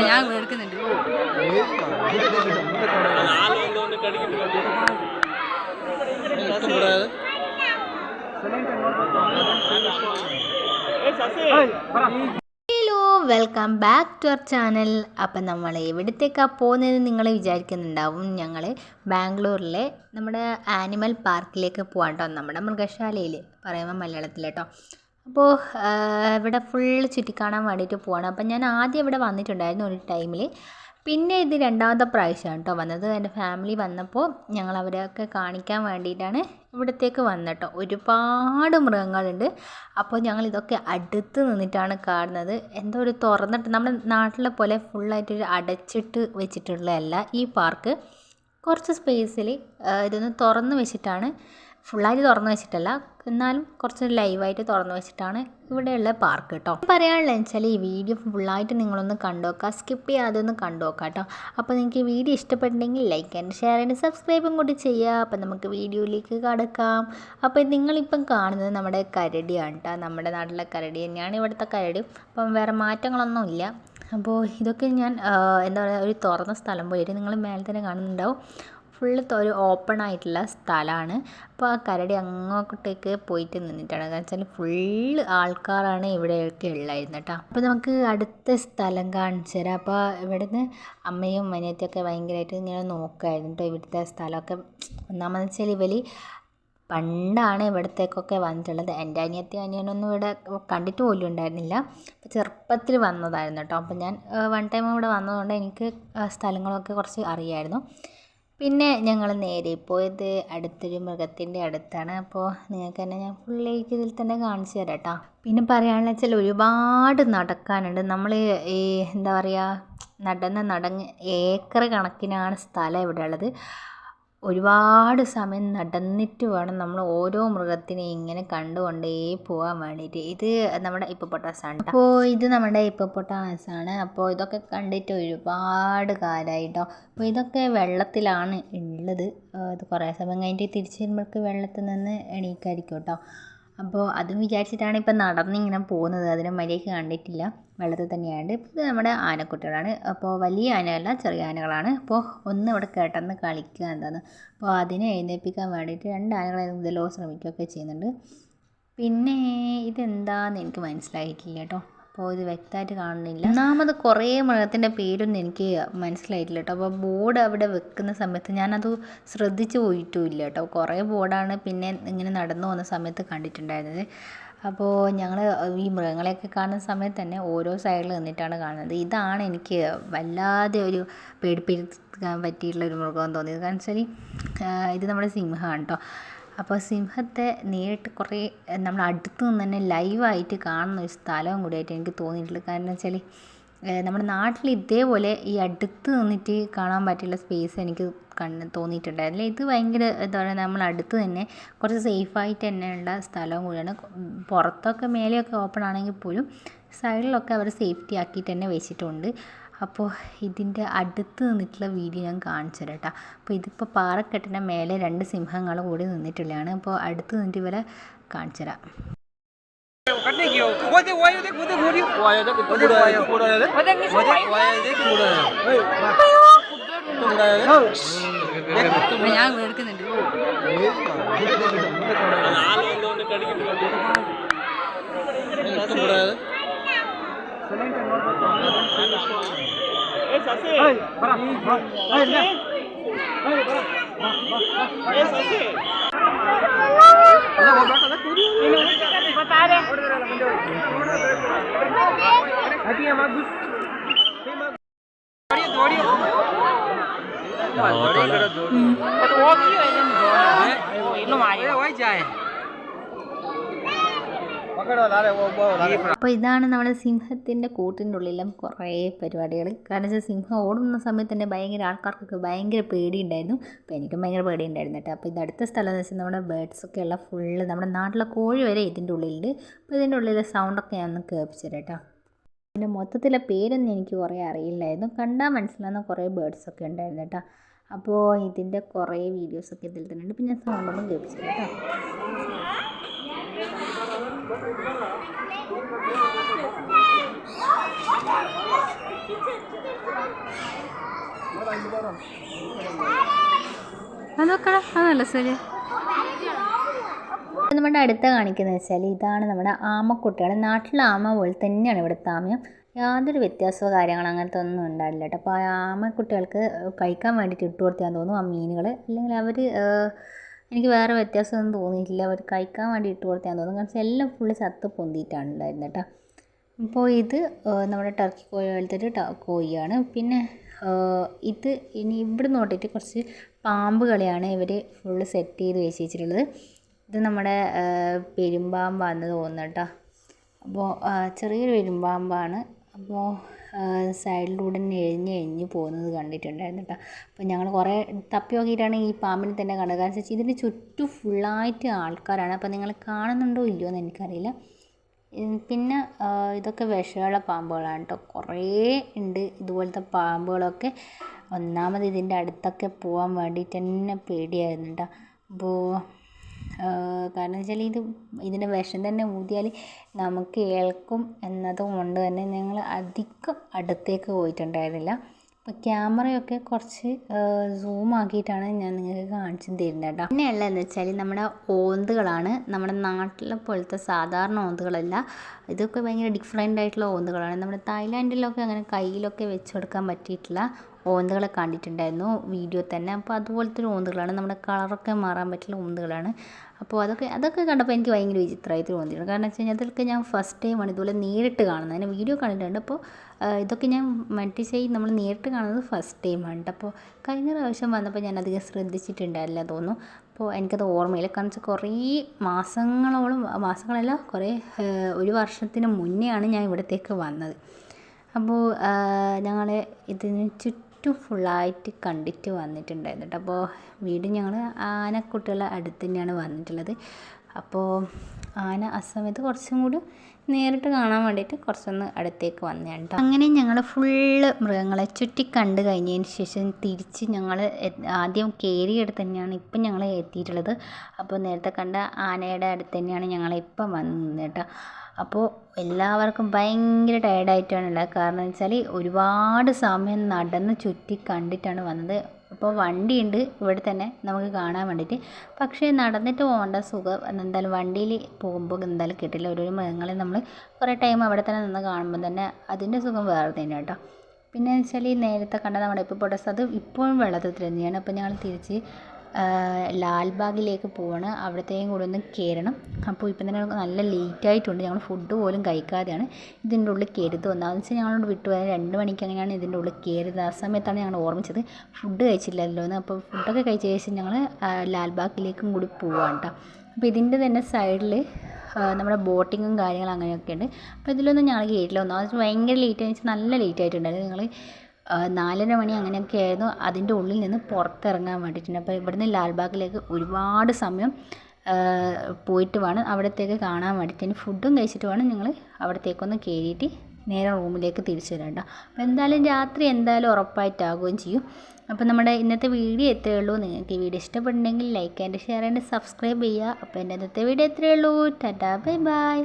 ഞാൻ hello welcome back to our channel അപ്പം നമ്മൾ എവിടത്തേക്കാണ് പോകുന്നത് നിങ്ങൾ വിചാരിക്കുന്നുണ്ടാവും. ഞങ്ങൾ ബാംഗ്ലൂരിലെ നമ്മുടെ ആനിമൽ പാർക്കിലേക്ക് പോകാം കേട്ടോ നമ്മുടെ മൃഗശാലയിൽ പറയുമ്പോൾ മലയാളത്തിൽ കേട്ടോ അപ്പോൾ ഇവിടെ ഫുള്ള് ചുറ്റിക്കാണാൻ വേണ്ടിയിട്ട് പോവാണ്. അപ്പം ഞാൻ ആദ്യം ഇവിടെ വന്നിട്ടുണ്ടായിരുന്നു ഒരു ടൈമിൽ പിന്നെ ഇത് രണ്ടാമത്തെ പ്രാവശ്യമാണ് കേട്ടോ വന്നത്. എന്റെ ഫാമിലി വന്നപ്പോൾ ഞങ്ങൾ അവരെയൊക്കെ കാണിക്കാൻ വേണ്ടിയിട്ടാണ് ഇവിടത്തേക്ക് വന്നിട്ടോ ഒരുപാട് മൃഗങ്ങളുണ്ട്. അപ്പോൾ ഞങ്ങൾ ഇതൊക്കെ അടുത്ത് നിന്നിട്ടാണ് കാണുന്നത്. എന്തോ ഒരു തുറന്നിട്ട് നമ്മുടെ നാട്ടിലെ പോലെ ഫുള്ളായിട്ടൊരു അടച്ചിട്ട് വെച്ചിട്ടുള്ളതല്ല ഈ പാർക്ക് കുറച്ച് സ്പേസിൽ ഇതൊന്ന് തുറന്ന് വെച്ചിട്ടാണ് ഫുള്ളായിട്ട് തുറന്ന് വെച്ചിട്ടല്ല എന്നാലും കുറച്ച് ലൈവായിട്ട് തുറന്ന് വെച്ചിട്ടാണ് ഇവിടെയുള്ള പാർക്ക് കേട്ടോ. പറയാനുള്ളത് വെച്ചാൽ ഈ വീഡിയോ ഫുള്ളായിട്ട് നിങ്ങളൊന്ന് കണ്ടു നോക്കുക സ്കിപ്പ് ചെയ്യാതെ ഒന്ന് കണ്ടു നോക്കുക കേട്ടോ. അപ്പോൾ നിങ്ങൾക്ക് ഈ വീഡിയോ ഇഷ്ടപ്പെട്ടെങ്കിൽ ലൈക്ക് ആൻഡ് ഷെയർ ആൻഡ് സബ്സ്ക്രൈബും കൂടി ചെയ്യുക. അപ്പോൾ നമുക്ക് വീഡിയോയിലേക്ക് കടക്കാം. അപ്പോൾ നിങ്ങളിപ്പം കാണുന്നത് നമ്മുടെ കരടിയാണ് കേട്ടോ. നമ്മുടെ നാട്ടിലെ കരടി തന്നെയാണ് ഇവിടുത്തെ കരടി. അപ്പം വേറെ മാറ്റങ്ങളൊന്നും ഇല്ല. അപ്പോൾ ഇതൊക്കെ ഞാൻ എന്താ പറയുക ഒരു തുറന്ന സ്ഥലം പോയിട്ട് നിങ്ങൾ മേലെ തന്നെ കാണുന്നുണ്ടാവും. ഫുള്ള് ഒരു ഓപ്പൺ ആയിട്ടുള്ള സ്ഥലമാണ് അപ്പോൾ ആ കരടി അങ്ങോട്ടേക്ക് പോയിട്ട് നിന്നിട്ടാണ്. കാരണം വെച്ചാൽ ഫുള്ള് ആൾക്കാരാണ് ഇവിടെയൊക്കെ ഉള്ളായിരുന്നു കേട്ടോ അപ്പോൾ നമുക്ക് അടുത്ത സ്ഥലം കാണിച്ചു തരാം അപ്പോൾ ഇവിടുന്ന് അമ്മയും അനിയത്തിയൊക്കെ ഭയങ്കരമായിട്ട് ഇങ്ങനെ നോക്കുമായിരുന്നു കേട്ടോ ഇവിടുത്തെ സ്ഥലമൊക്കെ. ഒന്നാമതെന്ന് വെച്ചാൽ ഇവർ പണ്ടാണ് ഇവിടത്തേക്കൊക്കെ വന്നിട്ടുള്ളത്. എന്റെ അനിയത്തി അനിയനൊന്നും ഇവിടെ കണ്ടിട്ട് പോലും ഉണ്ടായിരുന്നില്ല. അപ്പോൾ ചെറുപ്പത്തിൽ വന്നതായിരുന്നു കേട്ടോ അപ്പോൾ ഞാൻ വൺ ടൈം ഇവിടെ വന്നതുകൊണ്ട് എനിക്ക് സ്ഥലങ്ങളൊക്കെ കുറച്ച് അറിയായിരുന്നു. പിന്നെ ഞങ്ങൾ നേരെ പോയത് അടുത്തൊരു മൃഗത്തിന്റെ അടുത്താണ്. അപ്പോൾ നിങ്ങൾക്ക് തന്നെ ഞാൻ ഫുള്ളേക്ക് ഇതിൽ തന്നെ കാണിച്ചു തരാം കേട്ടോ പിന്നെ പറയുകയാണെന്ന് വെച്ചാൽ ഒരുപാട് നടക്കാനുണ്ട്. നമ്മൾ ഈ എന്താ പറയുക നടന്ന് നടങ്ങ് ഏക്കർ കണക്കിനാണ് സ്ഥലം ഇവിടെ ഉള്ളത്. ഒരുപാട് സമയം നടന്നിട്ട് വേണം നമ്മൾ ഓരോ മൃഗത്തിനെയും ഇങ്ങനെ കണ്ടുകൊണ്ടേ പോകാൻ വേണ്ടിയിട്ട് ഇത് നമ്മുടെ ഇപ്പൊപ്പൊട്ടാസാണ് അപ്പോൾ ഇത് നമ്മുടെ ഇപ്പൊപ്പൊട്ടാസാണ് അപ്പോൾ ഇതൊക്കെ കണ്ടിട്ട് ഒരുപാട് കാലമായിട്ടോ അപ്പോൾ ഇതൊക്കെ വെള്ളത്തിലാണ് ഉള്ളത് ഇത് കുറേ സമയം കഴിഞ്ഞിട്ട് തിരിച്ചു വരുമ്പോഴേക്ക് വെള്ളത്തിൽ നിന്ന് എണീക്കായിരിക്കും കേട്ടോ അപ്പോൾ അതും വിചാരിച്ചിട്ടാണ് ഇപ്പം നടന്നിങ്ങനെ പോകുന്നത്. അതിനെ മര്യാദയ്ക്ക് കണ്ടിട്ടില്ല. വെള്ളത്തിൽ തന്നെയാണ്ട് ഇത് നമ്മുടെ ആനക്കുട്ടികളാണ്. അപ്പോൾ വലിയ ആനയല്ല ചെറിയ ആനകളാണ്. അപ്പോൾ ഒന്ന് ഇവിടെ കേട്ടെന്ന് കളിക്കുക എന്താണ് അപ്പോൾ അതിനെ എഴുന്നേൽപ്പിക്കാൻ വേണ്ടിയിട്ട് രണ്ട് ആനകളെ ഇതിലോ ശ്രമിക്കുകയൊക്കെ ചെയ്യുന്നുണ്ട്. പിന്നെ ഇതെന്താന്ന് എനിക്ക് മനസ്സിലായിട്ടില്ല കേട്ടോ. അപ്പോൾ ഇത് വ്യക്തമായിട്ട് കാണുന്നില്ല. ഒന്നാമത് കുറേ മൃഗത്തിന്റെ പേരൊന്നും എനിക്ക് മനസ്സിലായിട്ടില്ല കേട്ടോ. അപ്പോൾ ബോർഡ് അവിടെ വെക്കുന്ന സമയത്ത് ഞാനത് ശ്രദ്ധിച്ചു പോയിട്ടുമില്ല കേട്ടോ. കുറേ ബോർഡാണ് പിന്നെ ഇങ്ങനെ നടന്നു പോകുന്ന സമയത്ത് കണ്ടിട്ടുണ്ടായിരുന്നത്. അപ്പോൾ ഞങ്ങൾ ഈ മൃഗങ്ങളെയൊക്കെ കാണുന്ന സമയത്ത് തന്നെ ഓരോ സൈഡിൽ നിന്നിട്ടാണ് കാണുന്നത്. ഇതാണ് എനിക്ക് വല്ലാതെ ഒരു പേടിപ്പിക്കാൻ പറ്റിയിട്ടുള്ള ഒരു മൃഗം തോന്നിയത്. കാരണം വെച്ചാൽ ഇത് നമ്മുടെ സിംഹമാണ് കേട്ടോ. അപ്പോൾ സിംഹത്തെ നേരിട്ട് കുറേ നമ്മൾ അടുത്ത് നിന്ന് തന്നെ ലൈവായിട്ട് കാണുന്ന ഒരു സ്ഥലവും കൂടിയായിട്ട് എനിക്ക് തോന്നിയിട്ടുള്ളത് കാരണം വെച്ചാൽ നമ്മുടെ നാട്ടിൽ ഇതേപോലെ ഈ അടുത്ത് നിന്നിട്ട് കാണാൻ പറ്റിയുള്ള സ്പേസ് എനിക്ക് കണ്ണ് തോന്നിയിട്ടുണ്ടായിരുന്നില്ല ഇത് ഭയങ്കര എന്താ പറയുക നമ്മൾ അടുത്ത് തന്നെ കുറച്ച് സേഫായിട്ട് തന്നെയുള്ള സ്ഥലവും കൂടിയാണ്. പുറത്തൊക്കെ മേലെയൊക്കെ ഓപ്പൺ ആണെങ്കിൽ പോലും സൈഡിലൊക്കെ അവർ സേഫ്റ്റി ആക്കിയിട്ട് തന്നെ വെച്ചിട്ടുണ്ട്. അപ്പോൾ ഇതിന്റെ അടുത്ത് നിന്നിട്ടുള്ള വീഡിയോ ഞാൻ കാണിച്ചു തരാം കേട്ടോ. അപ്പോൾ ഇതിപ്പോൾ പാറക്കെട്ടിന്റെ മേലെ രണ്ട് സിംഹങ്ങൾ കൂടി നിന്നിട്ടുള്ളതാണ്. അപ്പോൾ അടുത്ത് നിന്നിട്ട് ഇവരെ കാണിച്ചു തരാം. ഞാൻ എടുക്കുന്നുണ്ട് Es así. Ay, para, para, ay, mira. Ay, para. Es así. अरे बोल रहा था तू भी बता रहे हटिए मत घुस दौड़िए दौड़िए दौड़िए करो दौड़िए तो वो क्यों है इन्हों मारे वही जाए അപ്പോൾ ഇതാണ് നമ്മുടെ സിംഹത്തിന്റെ കൂട്ടിന്റെ ഉള്ളിലും കുറേ പരിപാടികൾ കാരണം വെച്ചാൽ സിംഹം ഓടുന്ന സമയത്ത് തന്നെ ഭയങ്കര ആൾക്കാർക്കൊക്കെ ഭയങ്കര പേടിയുണ്ടായിരുന്നു. അപ്പോൾ എനിക്കും ഭയങ്കര പേടിയുണ്ടായിരുന്നു കേട്ടോ. അപ്പോൾ ഇത് അടുത്ത സ്ഥലം എന്ന് വെച്ചാൽ നമ്മുടെ ബേഡ്സൊക്കെ ഉള്ള ഫുള്ള് നമ്മുടെ നാട്ടിലെ കോഴി വരെ ഇതിന്റെ ഉള്ളിലുണ്ട്. അപ്പോൾ ഇതിന്റെ ഉള്ളിലെ സൗണ്ടൊക്കെ ഞാൻ ഒന്ന് കേൾപ്പിച്ചു കേട്ടോ. പിന്നെ മൊത്തത്തിലെ പേരൊന്നും എനിക്ക് കുറേ അറിയില്ലായിരുന്നു. കണ്ടാൽ മനസ്സിലാവുന്ന കുറേ ബേഡ്സൊക്കെ ഉണ്ടായിരുന്നു കേട്ടോ. അപ്പോൾ ഇതിന്റെ കുറേ വീഡിയോസൊക്കെ ഇതിൽ തന്നെ ഉണ്ട്. ഞാൻ സൗണ്ടൊന്നും കേൾപ്പിച്ചു കേട്ടോ. നമ്മുടെ അടുത്ത കാണിക്കുന്നത് വെച്ചാൽ ഇതാണ് നമ്മുടെ ആമക്കുട്ടികൾ. നാട്ടിലെ ആമ പോലെ തന്നെയാണ് ഇവിടുത്തെ ആമയും. യാതൊരു വ്യത്യാസമോ കാര്യങ്ങളോ അങ്ങനത്തെ ഒന്നും ഉണ്ടാവില്ല കേട്ടോ. അപ്പോൾ ആ ആമക്കുട്ടികൾക്ക് കഴിക്കാൻ വേണ്ടിയിട്ട് ഇട്ട് കൊടുത്താൽ തോന്നും ആ മീനുകൾ. അല്ലെങ്കിൽ അവർ എനിക്ക് വേറെ വ്യത്യാസമൊന്നും തോന്നിയിട്ടില്ല. അവർ കഴിക്കാൻ വേണ്ടി ഇട്ട് കൊടുത്താൽ തോന്നുന്നു കാരണം എല്ലാം ഫുള്ള് ചത്ത് പൊന്തിയിട്ടാണ് ഉണ്ടായിരുന്നത് കേട്ടോ. അപ്പോൾ ഇത് നമ്മുടെ ടർക്കി കോഴി പോലത്തെ ഒരു കോഴിയാണ്. പിന്നെ ഇത് ഇനി ഇവിടെ നോട്ടിട്ട് കുറച്ച് പാമ്പ് കളിയാണ് ഇവർ ഫുള്ള് സെറ്റ് ചെയ്ത് വെച്ച് വെച്ചിട്ടുള്ളത് ഇത് നമ്മുടെ പെരുമ്പാമ്പാന്ന് തോന്നുന്നു കേട്ടോ. അപ്പോൾ ചെറിയൊരു പെരുമ്പാമ്പാണ്. അപ്പോൾ സൈഡിലൂടെ എഴിഞ്ഞ് എഴിഞ്ഞ് പോകുന്നത് കണ്ടിട്ടുണ്ടായിരുന്നു കേട്ടോ. അപ്പോൾ ഞങ്ങൾ കുറേ തപ്പി നോക്കിയിട്ടാണ് ഈ പാമ്പിനെ തന്നെ കണ്ടത്. കാരണം വെച്ചാൽ ഇതിന്റെ ചുറ്റും ഫുള്ളായിട്ട് ആൾക്കാരാണ്. അപ്പോൾ നിങ്ങൾ കാണുന്നുണ്ടോ ഇല്ലയോ എന്ന് എനിക്കറിയില്ല. പിന്നെ ഇതൊക്കെ വിഷമുള്ള പാമ്പുകളാണ് കേട്ടോ കുറേ ഉണ്ട് ഇതുപോലത്തെ പാമ്പുകളൊക്കെ. ഒന്നാമത് ഇതിന്റെ അടുത്തൊക്കെ പോകാൻ വേണ്ടിയിട്ട് തന്നെ പേടിയായിരുന്നു കേട്ടോ അപ്പോൾ കാരണം വെച്ചാൽ ഇത് ഇതിന്റെ വിഷം തന്നെ ഊതിയാൽ നമുക്ക് ഏൽക്കും എന്നതുകൊണ്ട് തന്നെ ഞങ്ങൾ അധികം അടുത്തേക്ക് പോയിട്ടുണ്ടായിരുന്നില്ല. അപ്പോൾ ക്യാമറയൊക്കെ കുറച്ച് സൂം ആക്കിയിട്ടാണ് ഞാൻ നിങ്ങൾക്ക് കാണിച്ചു തരുന്നത് കേട്ടോ. പിന്നെ ഉള്ളതെന്ന് വെച്ചാൽ നമ്മുടെ ഓന്തുകളാണ്. നമ്മുടെ നാട്ടിലെ പോലത്തെ സാധാരണ ഓന്തുകളല്ല. ഇതൊക്കെ ഭയങ്കര ഡിഫറെന്റ് ആയിട്ടുള്ള ഓന്തുകളാണ്. നമ്മുടെ തായ്ലാൻഡിലൊക്കെ അങ്ങനെ കയ്യിലൊക്കെ വെച്ച് കൊടുക്കാൻ പറ്റിയിട്ടുള്ള ഓന്തുകളെ കണ്ടിട്ടുണ്ടായിരുന്നു വീഡിയോ തന്നെ. അപ്പോൾ അതുപോലത്തെ ഒരു ഓന്തുകളാണ്. നമ്മുടെ കളറൊക്കെ മാറാൻ പറ്റുന്ന ഓന്തുകളാണ്. അപ്പോൾ അതൊക്കെ അതൊക്കെ കണ്ടപ്പോൾ എനിക്ക് ഭയങ്കര വിചിത്രമായിട്ട് തോന്നിയിട്ടുണ്ട് കാരണം വെച്ച് കഴിഞ്ഞാൽ അതൊക്കെ ഞാൻ ഫസ്റ്റ് ടൈമാണ് ഇതുപോലെ നേരിട്ട് കാണുന്നത്. അതിന് വീഡിയോ കണ്ടിട്ടുണ്ട്. അപ്പോൾ ഇതൊക്കെ ഞാൻ ചെയ്ത് നമ്മൾ നേരിട്ട് കാണുന്നത് ഫസ്റ്റ് ടൈമാണ് അപ്പോൾ കഴിഞ്ഞ പ്രാവശ്യം വന്നപ്പോൾ ഞാൻ അധികം ശ്രദ്ധിച്ചിട്ടുണ്ടായില്ല തോന്നുന്നു. അപ്പോൾ എനിക്കത് ഓർമ്മയില്ല. കാരണം വെച്ചാൽ കുറേ മാസങ്ങളോളം മാസങ്ങളല്ല കുറേ ഒരു വർഷത്തിന് മുന്നെയാണ് ഞാൻ ഇവിടത്തേക്ക് വന്നത്. അപ്പോൾ ഞങ്ങൾ ഇതിന് ചുറ്റും ഫുള്ളായിട്ട് കണ്ടിട്ട് വന്നിട്ടുണ്ടായിരുന്നു കേട്ടോ അപ്പോൾ വീട് ഞങ്ങൾ ആനക്കുട്ടികളുടെ അടുത്ത് തന്നെയാണ് വന്നിട്ടുള്ളത്. അപ്പോൾ ആന ആ സമയത്ത് കുറച്ചും കൂടി നേരിട്ട് കാണാൻ വേണ്ടിയിട്ട് കുറച്ചൊന്ന് അടുത്തേക്ക് വന്നതാണ് അങ്ങനെ ഞങ്ങൾ ഫുള്ള് മൃഗങ്ങളെ ചുറ്റി കണ്ടു കഴിഞ്ഞതിന് ശേഷം തിരിച്ച് ഞങ്ങൾ ആദ്യം കയറിയെടുത്ത് തന്നെയാണ് ഇപ്പം ഞങ്ങൾ എത്തിയിട്ടുള്ളത്. അപ്പോൾ നേരത്തെ കണ്ട ആനയുടെ അടുത്ത് തന്നെയാണ് ഞങ്ങൾ ഇപ്പം വന്നത് കേട്ടോ. അപ്പോൾ എല്ലാവർക്കും ഭയങ്കര ടയർഡായിട്ടാണ് ഉള്ളത്. കാരണം വെച്ചാൽ ഒരുപാട് സമയം നടന്ന് ചുറ്റി കണ്ടിട്ടാണ് വന്നത്. അപ്പോൾ വണ്ടിയുണ്ട് ഇവിടെ തന്നെ നമുക്ക് കാണാൻ വേണ്ടിയിട്ട്. പക്ഷേ നടന്നിട്ട് പോകേണ്ട സുഖം എന്തായാലും വണ്ടിയിൽ പോകുമ്പോൾ എന്തായാലും കിട്ടില്ല. ഓരോരോ മൃഗങ്ങളെ നമ്മൾ കുറേ ടൈം അവിടെ തന്നെ നിന്ന് കാണുമ്പോൾ തന്നെ അതിന്റെ സുഖം വേറെ തന്നെയാണ് കേട്ടോ. പിന്നെ വെച്ചാൽ ഈ നേരത്തെ കണ്ട നമ്മുടെ ഇപ്പോൾ പൊട്ടസ് അത് ഇപ്പോഴും വെള്ളത്തിൽ തന്നെയാണ് അപ്പോൾ ഞങ്ങൾ തിരിച്ച് ലാൽബാഗിലേക്ക് പോവാണ്. അവിടത്തേക്കും കൂടെ ഒന്ന് കയറണം. അപ്പോൾ ഇപ്പം തന്നെ നല്ല ലേറ്റ് ആയിട്ടുണ്ട്. ഞങ്ങൾ ഫുഡ് പോലും കഴിക്കാതെയാണ് ഇതിന്റെ ഉള്ളിൽ കയറിയത് ഒന്നാമെന്ന് വെച്ചാൽ ഞങ്ങളോട് വിട്ടു പോയത് രണ്ട് മണിക്ക് അങ്ങനെയാണ് ഇതിന്റെ ഉള്ളിൽ കയറിയത്. ആ സമയത്താണ് ഞങ്ങൾ ഓർമ്മിച്ചത് ഫുഡ് കഴിച്ചില്ലല്ലോ എന്ന്. അപ്പോൾ ഫുഡൊക്കെ കഴിച്ച ശേഷം ഞങ്ങൾ ലാൽബാഗിലേക്കും കൂടി പോവാണ് കേട്ടോ. അപ്പോൾ ഇതിന്റെ തന്നെ സൈഡിൽ നമ്മുടെ ബോട്ടിങ്ങും കാര്യങ്ങളും അങ്ങനെയൊക്കെ ഉണ്ട് അപ്പോൾ ഇതിലൊന്നും ഞങ്ങൾ കയറ്റില്ല ഒന്നാമത് ഭയങ്കര ലേറ്റ് ആണെന്ന് വെച്ചാൽ നല്ല ലേറ്റ് ആയിട്ടുണ്ടായിരുന്നു. ഞങ്ങൾ നാലര മണി അങ്ങനെയൊക്കെ ആയിരുന്നു. അതിന്റെ ഉള്ളിൽ നിന്ന് പുറത്തിറങ്ങാൻ വേണ്ടിയിട്ടുണ്ട്. അപ്പോൾ ഇവിടുന്ന് ലാൽബാഗിലേക്ക് ഒരുപാട് സമയം പോയിട്ട് വേണം അവിടത്തേക്ക് കാണാൻ വേണ്ടിയിട്ട്. ഇനി ഫുഡും കഴിച്ചിട്ട് വേണം ഞങ്ങൾ അവിടത്തേക്കൊന്ന് കയറിയിട്ട് നേരെ റൂമിലേക്ക് തിരിച്ചു വരാം കേട്ടോ അപ്പോൾ എന്തായാലും രാത്രി എന്തായാലും ഉറപ്പായിട്ടാകുകയും ചെയ്യും. അപ്പോൾ നമ്മുടെ ഇന്നത്തെ വീഡിയോ എത്രയേ ഉള്ളൂ. നിങ്ങൾക്ക് ഈ video ഇഷ്ടപ്പെട്ടുണ്ടെങ്കിൽ like and share and subscribe ചെയ്യുക. അപ്പോൾ എന്റെ ഇന്നത്തെ വീഡിയോ എത്രയേ ഉള്ളൂ. Tata bye bye.